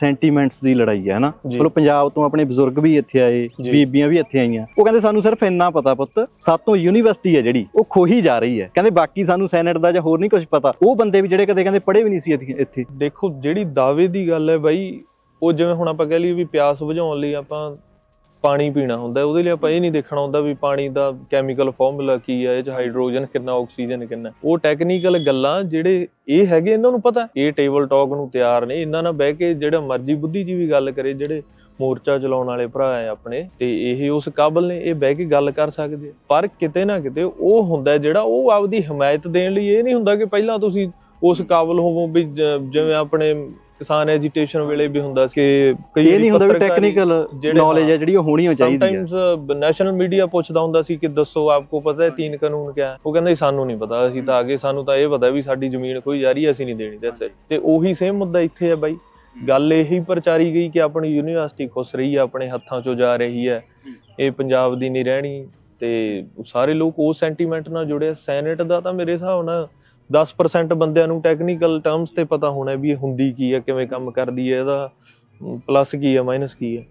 Sentiments ਦੀ ਲੜਾਈ ਹੈ ਨਾ ਜੀ। ਚਲੋ ਪੰਜਾਬ ਤੋਂ ਆਪਣੇ ਬਜ਼ੁਰਗ ਵੀ ਇੱਥੇ ਆਏ। ਬੀਬੀਆਂ ਵੀ ਇੱਥੇ ਆਈਆਂ। ਉਹ ਕਹਿੰਦੇ ਸਾਨੂੰ ਸਿਰਫ ਇੰਨਾ ਪਤਾ ਪੁੱਤ ਸਾਤੋਂ ਯੂਨੀਵਰਸਿਟੀ ਹੈ ਜਿਹੜੀ ਉਹ ਖੋਹੀ ਜਾ ਰਹੀ ਹੈ। ਕਹਿੰਦੇ ਬਾਕੀ ਸਾਨੂੰ ਸੈਨੇਟ ਦਾ ਜਾਂ ਹੋਰ ਨਹੀਂ ਕੁਝ ਪਤਾ। ਉਹ ਬੰਦੇ ਵੀ ਜਿਹੜੇ ਕਦੇ ਕਹਿੰਦੇ ਪੜ੍ਹੇ ਵੀ ਨਹੀਂ ਸੀ ਇੱਥੇ- ਦੇਖੋ ਜਿਹੜੀ ਦਾਅਵੇ ਦੀ ਗੱਲ ਹੈ ਬਾਈ ਉਹ ਜਿਵੇਂ ਹੁਣ ਆਪਾਂ ਕਹਿ ਲਈਏ ਵੀ ਪਿਆਸ ਬੁਝਾਉਣ ਲਈ ਆਪਾਂ ਪਾਣੀ ਪੀਣਾ ਹੁੰਦਾ, ਉਹਦੇ ਲਈ ਆਪਾਂ ਇਹ ਨਹੀਂ ਦੇਖਣਾ ਹੁੰਦਾ ਵੀ ਪਾਣੀ ਦਾ ਕੈਮੀਕਲ ਫਾਰਮੂਲਾ ਕੀ ਹੈ ਇਹ ਚ ਹਾਈਡਰੋਜਨ ਕਿੰਨਾ ਆਕਸੀਜਨ ਕਿੰਨਾ। ਉਹ ਟੈਕਨੀਕਲ ਗੱਲਾਂ ਜਿਹੜੇ ਇਹ ਹੈਗੇ, ਇਹਨਾਂ ਨੂੰ ਪਤਾ। ਇਹ ਟੇਬਲ ਟਾਕ ਨੂੰ ਤਿਆਰ ਨੇ, ਇਹਨਾਂ ਨਾਲ ਬਹਿ ਕੇ ਜਿਹੜਾ ਮਰਜ਼ੀ ਬੁੱਧੀਜੀਵੀ ਗੱਲ ਕਰੇ, ਜਿਹੜੇ ਮੋਰਚਾ ਚਲਾਉਣ ਵਾਲੇ ਭਰਾ ਹੈ ਆਪਣੇ, ਤੇ ਇਹ ਉਸ ਕਾਬਲ ਨੇ, ਇਹ ਬਹਿ ਕੇ ਗੱਲ ਕਰ ਸਕਦੇ ਪਰ ਕਿਤੇ ਨਾ ਕਿਤੇ ਉਹ ਹੁੰਦਾ ਜਿਹੜਾ ਉਹ ਆਪਦੀ ਹਮਾਇਤ ਦੇਣ ਲਈ ਇਹ ਨਹੀਂ ਹੁੰਦਾ ਕਿ ਪਹਿਲਾਂ ਤੁਸੀਂ ਉਸ ਕਾਬਲ ਹੋਵੋ ਵੀ ਜਿਵੇਂ ਆਪਣੇ ਕਿਸਾਨ ਐਜੀਟੇਸ਼ਨ ਵੇਲੇ ਵੀ ਹੁੰਦਾ ਸੀ ਕਿ ਕਈ ਇਹ ਨਹੀਂ ਹੁੰਦਾ ਵੀ ਟੈਕਨੀਕਲ ਨੌਲੇਜ ਹੈ ਜਿਹੜੀ ਉਹ ਹੋਣੀ ਚਾਹੀਦੀ ਹੈ ਸਮਟਾਈਮਸ ਨੈਸ਼ਨਲ ਮੀਡੀਆ ਪੁੱਛਦਾ ਹੁੰਦਾ ਸੀ ਕਿ ਦੱਸੋ ਆਪਕੋ ਪਤਾ ਹੈ ਤੀਨ ਕਾਨੂੰਨ ਕਿਆ ਹੈ? ਉਹ ਕਹਿੰਦਾ ਸਾਨੂੰ ਨਹੀਂ ਪਤਾ ਅਸੀਂ ਤਾਂ ਆਗੇ ਸਾਨੂੰ ਤਾਂ ਇਹ ਪਤਾ ਵੀ ਸਾਡੀ ਜ਼ਮੀਨ ਕੋਈ ਜਾ ਰਹੀ ਹੈ ਅਸੀਂ ਨਹੀਂ ਦੇਣੀ ਦੈਟਸ ਇਟ ਤੇ ਉਹੀ ਸੇਮ ਮੁੱਦਾ ਇੱਥੇ ਹੈ ਬਾਈ। ਗੱਲ ਇਹੀ ਪ੍ਰਚਾਰੀ ਗਈ ਕਿ ਆਪਣੀ ਯੂਨੀਵਰਸਿਟੀ ਖੁੱਸ ਰਹੀ ਹੈ ਆਪਣੇ ਹੱਥਾਂ 'ਚੋਂ ਜਾ ਰਹੀ ਹੈ ਇਹ ਪੰਜਾਬ ਦੀ ਨਹੀਂ ਰਹਿਣੀ। ਤੇ ਸਾਰੇ ਲੋਕ ਉਹ ਸੈਂਟੀਮੈਂਟ ਨਾਲ ਜੁੜੇ ਆ। ਸੈਨੇਟ ਦਾ ਤਾਂ ਮੇਰੇ ਹਿਸਾਬ ਨਾਲ 10% ਬੰਦਿਆਂ ਨੂੰ ਟੈਕਨੀਕਲ ਟਰਮਸ ਤੇ ਪਤਾ ਹੋਣਾ ਵੀ ਇਹ ਹੁੰਦੀ ਕੀ ਹੈ ਕਿਵੇਂ ਕੰਮ ਕਰਦੀ ਹੈ ਇਹਦਾ ਪਲੱਸ ਕੀ ਹੈ ਮਾਈਨਸ ਕੀ ਹੈ